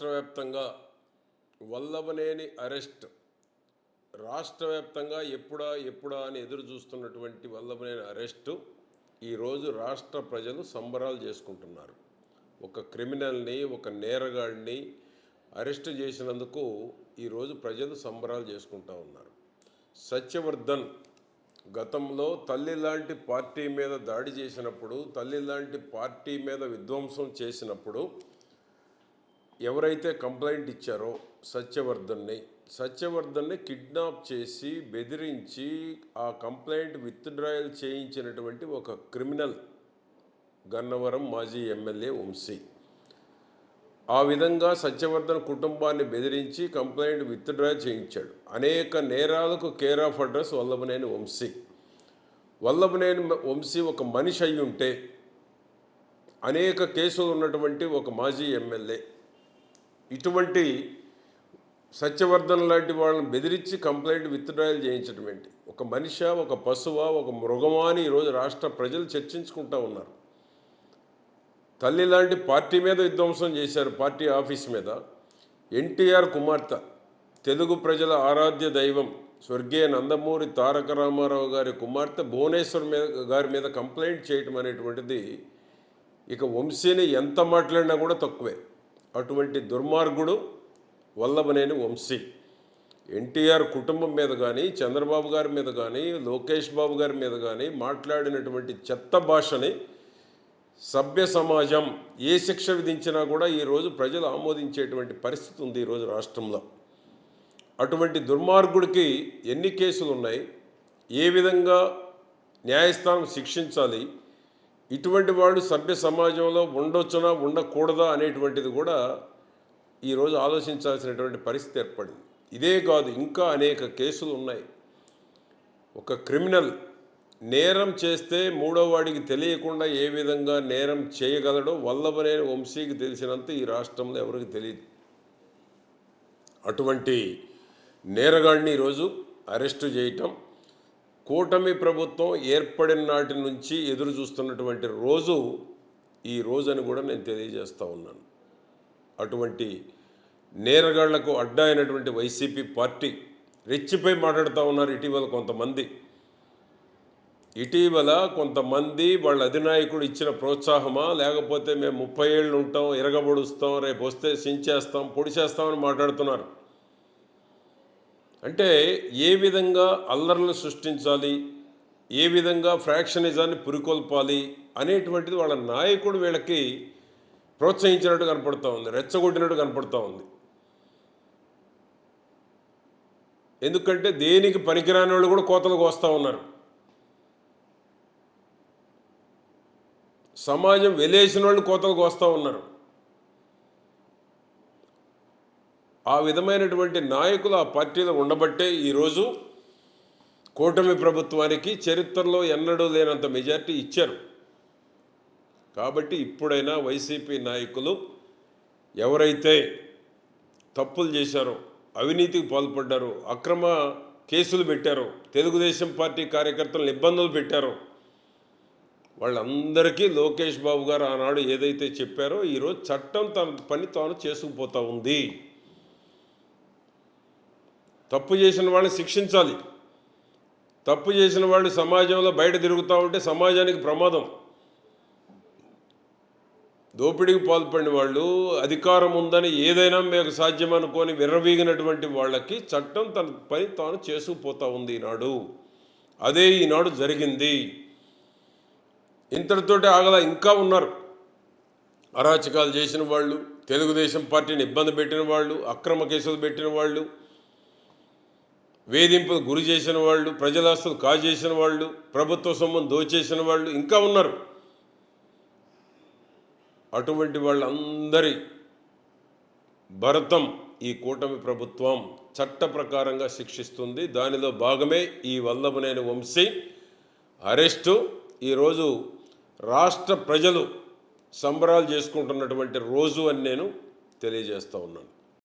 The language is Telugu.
రాష్ట్ర వ్యాప్తంగా వల్లభనేని అరెస్ట్. రాష్ట్ర వ్యాప్తంగా ఎప్పుడా ఎప్పుడా అని ఎదురు చూస్తున్నటువంటి వల్లభనేని అరెస్టు ఈరోజు రాష్ట్ర ప్రజలు సంబరాలు చేసుకుంటున్నారు. ఒక క్రిమినల్ని ఒక నేరగాడిని అరెస్ట్ చేసినందుకు ఈరోజు ప్రజలు సంబరాలు చేసుకుంటా ఉన్నారు. సత్యవర్ధన్ గతంలో తల్లి లాంటి పార్టీ మీద దాడి చేసినప్పుడు తల్లి లాంటి పార్టీ మీద విధ్వంసం చేసినప్పుడు ఎవరైతే కంప్లైంట్ ఇచ్చారో సత్యవర్ధన్ని సత్యవర్ధన్ని కిడ్నాప్ చేసి బెదిరించి ఆ కంప్లైంట్ విత్డ్రాయల్ చేయించినటువంటి ఒక క్రిమినల్ గన్నవరం మాజీ ఎమ్మెల్యే వంశీ. ఆ విధంగా సత్యవర్ధన్ కుటుంబాన్ని బెదిరించి కంప్లైంట్ విత్డ్రా చేయించాడు. అనేక నేరాలకు care of address Vallabhaneni Vamsi. Vallabhaneni Vamsi ఒక మనిషి అయి ఉంటే అనేక కేసులు ఉన్నటువంటి ఒక మాజీ ఎమ్మెల్యే ఇటువంటి సత్యవర్ధన్ లాంటి వాళ్ళని బెదిరించి కంప్లైంట్ విత్డ్రాయల్ చేయించడం ఏంటి? ఒక మనిషా ఒక పశువా ఒక మృగమా అని ఈరోజు రాష్ట్ర ప్రజలు చర్చించుకుంటూ ఉన్నారు. తల్లి లాంటి పార్టీ మీద విధ్వంసం చేశారు పార్టీ ఆఫీస్ మీద. ఎన్టీఆర్ కుమార్తె తెలుగు ప్రజల ఆరాధ్య దైవం స్వర్గీయ నందమూరి తారక రామారావు గారి కుమార్తె భువనేశ్వర్ మీద గారి మీద కంప్లైంట్ చేయటం అనేటువంటిది ఇక వంశీని ఎంత మాట్లాడినా కూడా తక్కువే. అటువంటి దుర్మార్గుడు వల్లభనేని వంశీ. ఎన్టీఆర్ కుటుంబం మీద కానీ చంద్రబాబు గారి మీద కానీ లోకేష్ బాబు గారి మీద కానీ మాట్లాడినటువంటి చెత్త భాషని సభ్య సమాజం ఏ శిక్ష విధించినా కూడా ఈరోజు ప్రజలు ఆమోదించేటువంటి పరిస్థితి ఉంది ఈరోజు రాష్ట్రంలో. అటువంటి దుర్మార్గుడికి ఎన్ని కేసులు ఉన్నాయి ఏ విధంగా న్యాయస్థానం శిక్షించాలి? ఇటువంటి వాడు సభ్య సమాజంలో ఉండొచ్చునా ఉండకూడదా అనేటువంటిది కూడా ఈరోజు ఆలోచించాల్సినటువంటి పరిస్థితి ఏర్పడింది. ఇదే కాదు ఇంకా అనేక కేసులు ఉన్నాయి. ఒక క్రిమినల్ నేరం చేస్తే మూడో వాడికి తెలియకుండా ఏ విధంగా నేరం చేయగలడో వల్లభనేని వంశీకి తెలిసినంత ఈ రాష్ట్రంలో ఎవరికి తెలియదు. అటువంటి నేరగాడిని ఈరోజు అరెస్టు చేయటం కూటమి ప్రభుత్వం ఏర్పడిన నాటి నుంచి ఎదురు చూస్తున్నటువంటి రోజు ఈ రోజని కూడా నేను తెలియజేస్తూ ఉన్నాను. అటువంటి నేరగాళ్ళకు అడ్డా అయినటువంటి వైసీపీ పార్టీ రెచ్చిపోయి మాట్లాడుతూ ఉన్నారు ఇటీవల కొంతమంది. ఇటీవల కొంతమంది వాళ్ళ అధినాయకుడు ఇచ్చిన ప్రోత్సాహమా లేకపోతే మేము ముప్పై ఏళ్ళు ఉంటాం ఇరగబడుస్తాం రేపు వస్తే సించేస్తాం పొడిచేస్తామని మాట్లాడుతున్నారు. అంటే ఏ విధంగా అల్లర్లను సృష్టించాలి ఏ విధంగా ఫ్రాక్షనిజాన్ని పురికొల్పాలి అనేటువంటిది వాళ్ళ నాయకుడు వీళ్ళకి ప్రోత్సహించినట్టు కనపడుతూ ఉంది రెచ్చగొట్టినట్టు కనపడుతూ ఉంది. ఎందుకంటే దేనికి పనికిరాని వాళ్ళు కూడా కోతలు కోస్తూ ఉన్నారు. సమాజం వెలేసిన వాళ్ళు కోతలు కోస్తూ ఉన్నారు. ఆ విధమైనటువంటి నాయకులు ఆ పార్టీలో ఉండబట్టే ఈరోజు కూటమి ప్రభుత్వానికి చరిత్రలో ఎన్నడూ లేనంత మెజార్టీ ఇచ్చారు. కాబట్టి ఇప్పుడైనా వైసీపీ నాయకులు ఎవరైతే తప్పులు చేశారో అవినీతికి పాల్పడ్డారో అక్రమ కేసులు పెట్టారో తెలుగుదేశం పార్టీ కార్యకర్తలను ఇబ్బందులు పెట్టారో వాళ్ళందరికీ లోకేష్ బాబు గారు ఆనాడు ఏదైతే చెప్పారో ఈరోజు చట్టం తన పని తాను చేసుకుపోతూ ఉంది. తప్పు చేసిన వాళ్ళని శిక్షించాలి. తప్పు చేసిన వాళ్ళు సమాజంలో బయట తిరుగుతూ ఉంటే సమాజానికి ప్రమాదం. దోపిడీకి పాల్పడిన వాళ్ళు అధికారం ఉందని ఏదైనా మీకు సాధ్యం అనుకొని విర్రవీగినటువంటి వాళ్ళకి చట్టం తన పని తాను చేసుకుపోతూ ఉంది ఈనాడు. అదే ఈనాడు జరిగింది. ఇంతటితోటి ఆగల ఇంకా ఉన్నారు. అరాచకాలు చేసిన వాళ్ళు తెలుగుదేశం పార్టీని ఇబ్బంది పెట్టిన వాళ్ళు అక్రమ కేసులు పెట్టిన వాళ్ళు వేధింపులు గురి చేసిన వాళ్ళు ప్రజలాస్తులు కాజేసిన వాళ్ళు ప్రభుత్వ సొమ్మును దోచేసిన వాళ్ళు ఇంకా ఉన్నారు. అటువంటి వాళ్ళందరి భరతం ఈ కూటమి ప్రభుత్వం చట్ట ప్రకారంగా శిక్షిస్తుంది. దానిలో భాగమే ఈ వల్లభనేని వంశీ అరెస్టు. ఈరోజు రాష్ట్ర ప్రజలు సంబరాలు చేసుకుంటున్నటువంటి రోజు అని నేను తెలియజేస్తూ ఉన్నాను.